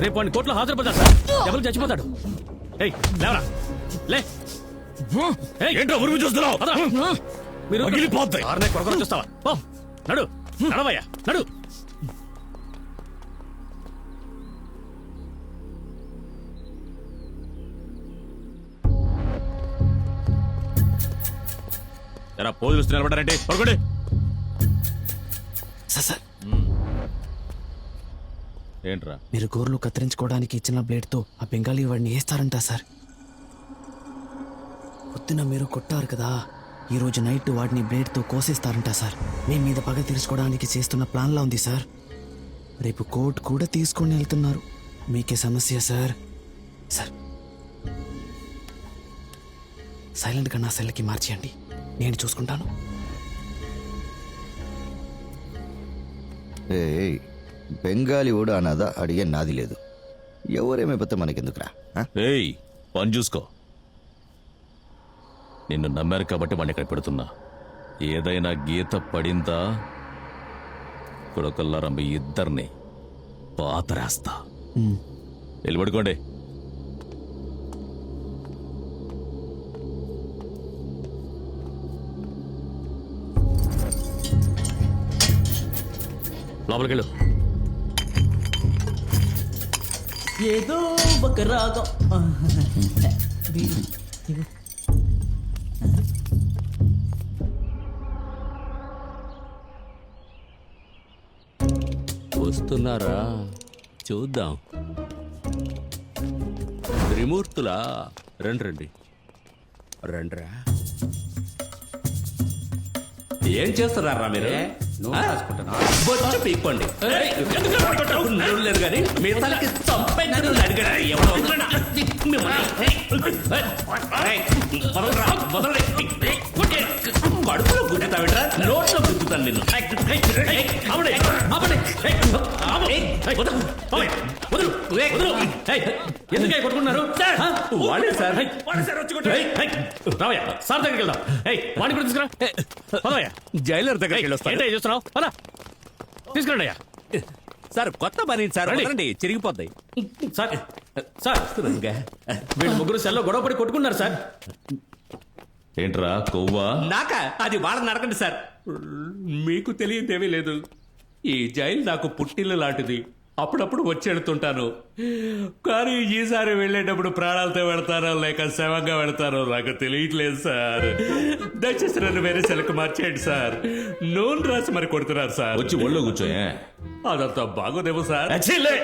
రేపు వాడిని కోర్టులో హాజరుపడతారు సార్. ఎవరు చచ్చిపోతాడు? ఏయ్ లేవరా. లే. ఏయ్, ఏంట్రా చూస్తున్నావు. మీరు పగిలిపోద్ది. ఆరునే కొరకొర చూస్తావా? పో. నడు. నడవయ్యా. నడు. ఎరా పోజులు వస్తూ నిలబడ్డారంటే? పడుకోండి. Sir sir. ఏంట్రా? మీరు గోర్లు కత్తిరించుకోవడానికి ఇచ్చిన బ్లేడ్తో ఆ బెంగాలీ వాడిని వేస్తారంట సార్. పొద్దున మీరు కొట్టారు కదా ఈ రోజు నైట్ వాడిని బ్లేడ్తో కోసేస్తారంట సార్. మీ మీద పగ తీర్చుకోవడానికి చేస్తున్న ప్లాన్లా ఉంది సార్. రేపు కోర్ట్ కూడా తీసుకొని వెళ్తున్నారు. మీకే సమస్య సార్. సార్. సైలెంట్గా నా సెల్కి మార్చేయండి. నేను చూసుకుంటాను. ఏయ్ బెంగాలీ ఓడు అన్నదా అడిగే నాది లేదు. ఎవరేమైపోతే మనకెందుకురా? ఏయ్ పని చూసుకో. నిన్ను నమ్మారు కాబట్టి వాడిని ఇక్కడ పెడుతున్నా. ఏదైనా గీత పడిందా? కొడకల్లారా మీ ఇద్దరిని పాతరేస్తా. మ్. వెళ్ళి పడుకోండి లోపలికి వెళ్ళు ఏదో ఒక రాగం. వస్తున్నారా? చూద్దాం. త్రిమూర్తులా? రండి రండి. రండ్రా. ఏం చేస్తున్నారా మీరు? ఆ? బొచ్చు పీక్కోండి నువ్వు లేరు కానీ మీ తలకి అడిగాడు ఎవడో. కడుపులో గుద్దుతావిడ్రా నోట్లో గుద్దుతాను నిన్ను వదలు. వదులు ఎందుకే కొట్టుకున్నారు సార్? వాడే సార్. వాడే సార్ వచ్చి ఏయ్, రావయ్యా సార్ దగ్గరికి వెళ్దాం. ఏయ్ వాడిని కూడా తీసుకురా. పదవయ్యా. జైలర్ దగ్గరికి ఏయ్, వెళ్ళొస్తాను ఏంటో చేస్తున్నావు? పద. తీసుకురండి అయ్యా. సార్ కొత్త పని సార్ రండి. చిరిగిపోతాయి సార్ సార్. వీళ్ళు ముగ్గురు సెల్లో గొడవ పడి కొట్టుకున్నారు సార్. ఏంట్రా కొవ్వా? నాక? అది వాళ్ళని అడగండి సార్. మీకు తెలియదేమీ లేదు. ఈ జైలు నాకు పుట్టిల్లు లాంటిది. అప్పుడప్పుడు వచ్చి వెళ్తుంటాను. కానీ ఈసారి వెళ్ళేటప్పుడు ప్రాణాలతో వెళ్తారో లేక శవంగా వెళ్తారో నాకు తెలియట్లేదు సార్. దయచేసి నన్ను వేరే సెలకు మార్చేయండి సార్. నూనె రాసి మరి కొడుతున్నారు సార్. వచ్చి ఒళ్ళో కూర్చోయే అదంతా బాగోదేమో సార్. అచ్చిలే.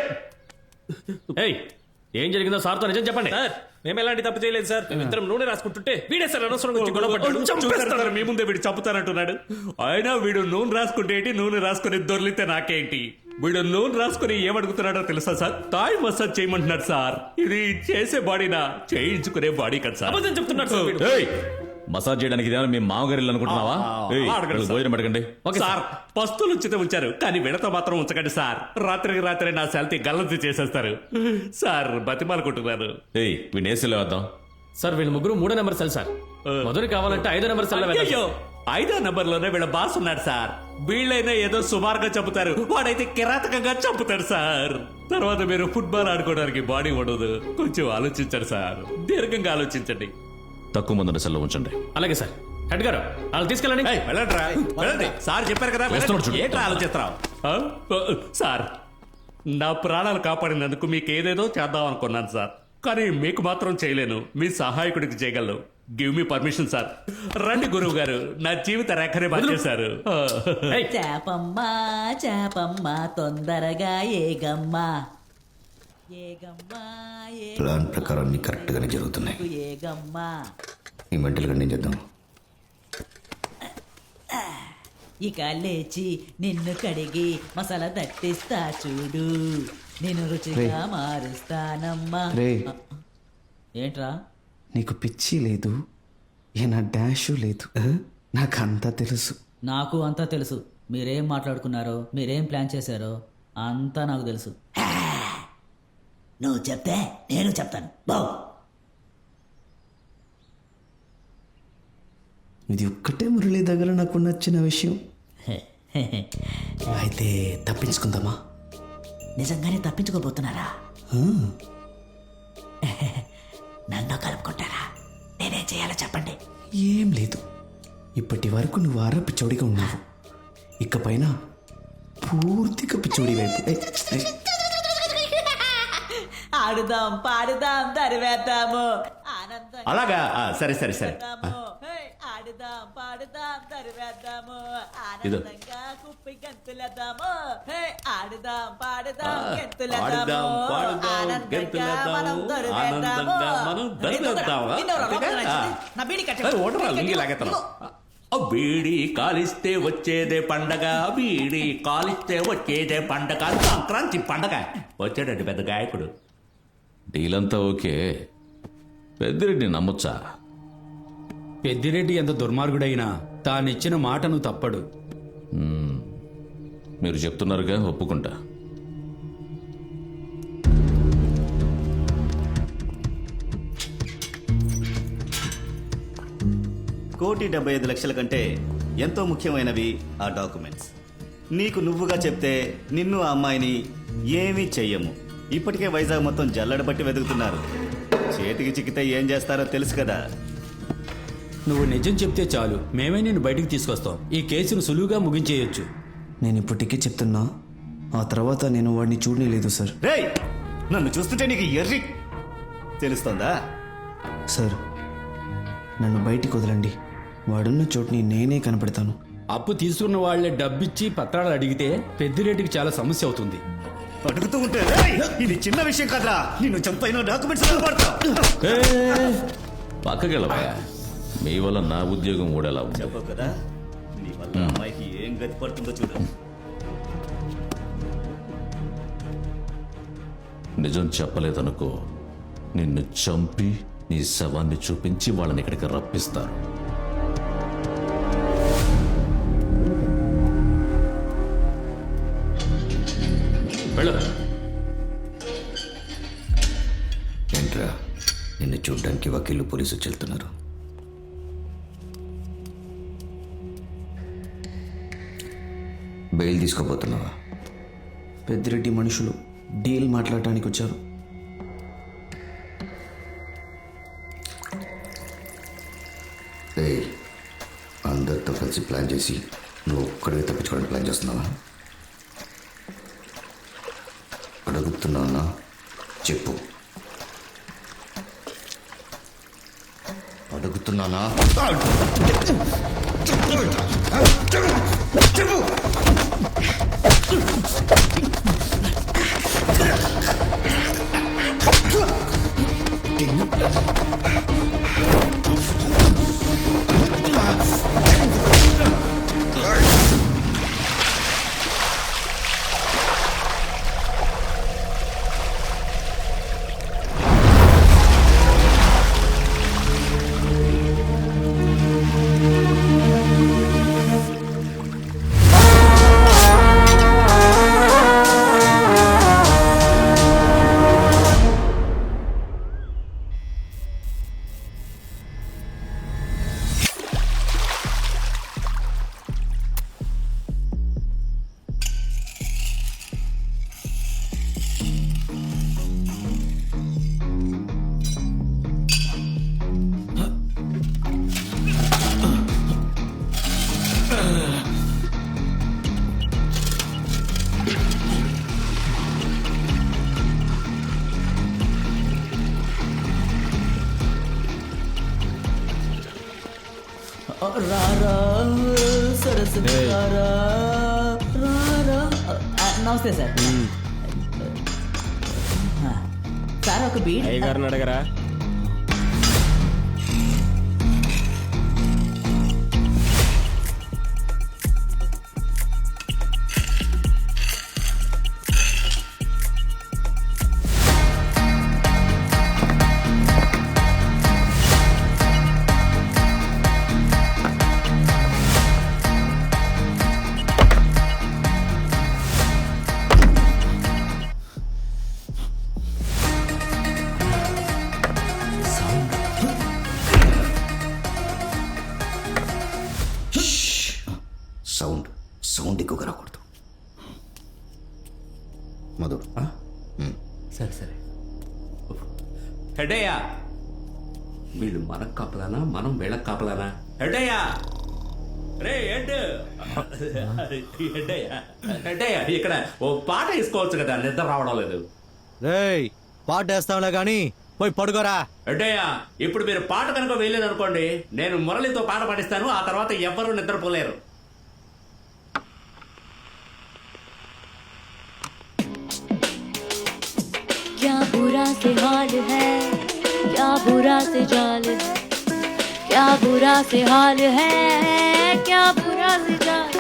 ఏయ్ ఏం జరిగిందో సార్తో నిజం చెప్పండి. సార్ మేము ఎలాంటి తప్పు చేయలేదు సార్. మేమిద్దరం నూనె రాసుకుంటుంటే వీడే సార్ అనవసరంగా వచ్చి గొడవ పడ్డాడు. చూస్తారు సార్, మీ ముందే వీడు చంపుతానంటున్నాడు. అయినా వీడు నూనె రాసుకుంటే ఏంటి? నూనె రాసుకుని దొర్లితే నాకేంటి? వీడు నూనె రాసుకుని ఏమడుగుతున్నాడో తెలుసా సార్? తాయి మసాజ్ చేయమంటున్నాడు సార్. ఇది చేసే బాడీనా? చేయించుకునే బాడీ కదా సార్. అబద్ధం చెప్తున్నాడు సార్ వీడు. ఏయ్! మసాజ్ చేయడానికి ఇదేమన్నా మీ మామగారు ఇల్లు అనుకుంటున్నావా? ఏయ్, అడగండి వీళ్ళకి సార్. భోజనం పెట్టకండి. సార్. పస్తులు ఉచితం ఉంచారు కానీ విడత మాత్రం ఉంచకండి సార్. రాత్రికి రాత్రి నా సెల్తీ గల్లంతి చేసేస్తారు. సార్ బతిమాలకుంటున్నారు ఏయ్ వీడిని ఏసీలో వేద్దాం? సార్ వీళ్ళు ముగ్గురు మూడో నెంబర్ సెల్ సార్. మొదటి కావాలంటే ఐదో నెంబర్ సెల్ అయ్యో ఐదో నంబర్లోనే వీళ్ళ బాస్ ఉన్నాడు సార్. వీళ్ళైనా ఏదో సుమారుగా చంపుతారు. వాడైతే కిరాతకంగా చంపుతాడు సార్. తర్వాత మీరు ఫుట్బాల్ ఆడుకోవడానికి బాడీ ఉండదు. కొంచెం ఆలోచించండి సార్. దీర్ఘంగా ఆలోచించండి. తక్కువ మంది సెల్లో ఉంచండి. అలాగే సార్. హెడ్ గారు వాళ్ళు తీసుకెళ్ళండి. వెళ్ళండ్రా, వెళ్ళండి. సార్ చెప్పారు కదా. ఏంట్రా ఆలోచిస్తున్నావు? సార్ నా ప్రాణాలు కాపాడినందుకు మీకు ఏదేదో చేద్దాం అనుకున్నాను సార్. కానీ మీకు మాత్రం చేయలేను. మీ సహాయకుడికి చేయగలను. గివ్ మీ పర్మిషన్ సార్ రండి గురువు గారు నా జీవిత రేఖనే మార్చేశారు. చేపమ్మా చేపమ్మా తొందరగా ఏగమ్మా. ఏగమ్మా ప్లాన్ ప్రకారం అన్ని కరెక్ట్గానే జరుగుతున్నాయి. ఏగమ్మా. ఈ మెంటల్ గండి ఏం చేద్దాం. ఇక లేచి నిన్ను కడిగి మసాలా తట్టిస్తా చూడు. నేను రుచిగా మారుస్తానమ్మా. ఏంట్రా? నీకు పిచ్చి లేదు ఏ నా డాషు లేదు. నాకు అంతా తెలుసు. నాకు అంతా తెలుసు. మీరేం మాట్లాడుకున్నారో మీరేం ప్లాన్ చేశారో అంతా నాకు తెలుసు. నువ్వు చెప్తే నేను చెప్తాను. బావు ఇది ఒక్కటే మురళి దగ్గర నాకు నచ్చిన విషయం. అయితే తప్పించుకుందామా? నిజంగానే తప్పించుకోబోతున్నారా? నన్ను కలుపుకుంటారా? నేనేం చేయాలో చెప్పండి. ఏం లేదు. ఇప్పటి వరకు నువ్వు ఆర పిచ్చోడిగా ఉన్నావు. ఇకపైన పూర్తిగా పిచ్చోడి వైపు. ఆడుదాం పాడుదాం తరివేద్దాము. ఆనందంగా అలాగా? ఆ, సరే సరే సరే. ఆడుదాం పాడుదాం తరివేద్దాము. ఆనందంగా కుప్పి గంతులేద్దాము. హే, ఆడుదాం పాడుదాం గంతులేద్దాము. ఆనందంగా మనం. నా బీడి కాలిస్తే వచ్చేదే పండగ బీడి కాలిస్తే వచ్చేదే పండగ సంక్రాంతి పండగ. వచ్చాడండి పెద్ద గాయకుడు. డీల్ అంతా ఓకే. పెద్దిరెడ్డి నమ్మొచ్చా? పెద్దిరెడ్డి ఎంత దుర్మార్గుడైనా తానిచ్చిన మాటను తప్పడు. మీరు చెప్తున్నారుగా ఒప్పుకుంటా. కోటి డెబ్బై ఐదు లక్షల కంటే ఎంతో ముఖ్యమైనవి ఆ డాక్యుమెంట్స్. నీకు నువ్వుగా చెప్తే నిన్ను ఆ అమ్మాయిని ఏమీ చెయ్యము. ఇప్పటికే వైజాగ్ మొత్తం జల్లడ బట్టి వెతుకుతున్నారు. చేతికి చిక్కితే ఏం చేస్తారో తెలుసు కదా. నువ్వు నిజం చెప్తే చాలు. మేమే నిన్ను బయటికి తీసుకొస్తాం. ఈ కేసును సులువుగా ముగించేయొచ్చు. నేను ఇప్పటికీ చెప్తున్నా ఆ తర్వాత నేను వాడిని చూడనే లేదు సార్. రేయ్! నన్ను చూస్తుంటే నీకు ఎర్రి తెలుస్తోందా? సార్ నన్ను బయటికి వదలండి. వాడున్న చోటుని నేనే కనపడతాను. అప్పు తీసుకున్న వాళ్ళే డబ్బిచ్చి పత్రాలు అడిగితే పెద్దిరెడ్డికి చాలా సమస్య అవుతుంది. అడుగుతూ ఉంటే రేయ్, ఇది చిన్న విషయం కదరా. నిన్ను చంపైన డాక్యుమెంట్స్ పడతా పక్కకెళ్ళవా మీ వల్ల నా ఉద్యోగం ఊడేలా ఉంది. చెప్పవు కదా నీ వల్ల అమ్మాయికి ఏం గతి పడుతుందో చూడు. నిజం చెప్పలేదనుకో నిన్ను చంపి నీ శవాన్ని చూపించి వాళ్ళని ఇక్కడికి రప్పిస్తారు. వెళ్ళు. ఏంట్రా? నిన్ను చూడ్డానికి వకీలు పోలీసు వెళ్తున్నారు బెయిల్ తీసుకోబోతున్నావా? పెద్దిరెడ్డి మనుషులు డీల్ మాట్లాడటానికి వచ్చారు. అందరితో కలిసి ప్లాన్ చేసి నువ్వు ఒక్కడికి తప్పించుకోవడానికి ప్లాన్ చేస్తున్నావా? అడుగుతున్నానా చెప్పు. అడుగుతున్నానా రారా Ding. నమస్తే సార్. సార్ ఒక బీడ్. అయ్యగారిని అడగరా? మధు? సరే సరే. హెడయ్యా వీళ్ళు మనకు కాపలానా మనం వీళ్ళకి కాపలానా? హెడయ్యా రే హెడ్! హెడయ్యా ఇక్కడ ఓ పాట వేసుకోవచ్చు కదా నిద్ర రావడం లేదు. రేయ్ పాటేస్తాంలే గాని పోయి పడుకోరా. హెడయ్యా ఇప్పుడు మీరు పాట కనుక వేయలేదు అనుకోండి నేను మురళితో పాట పాడిస్తాను ఆ తర్వాత ఎవ్వరూ నిద్రపోలేరు. से हाल है। क्या बुरा से जाल है? क्या बुरा से हाल है? क्या बुरा से जाल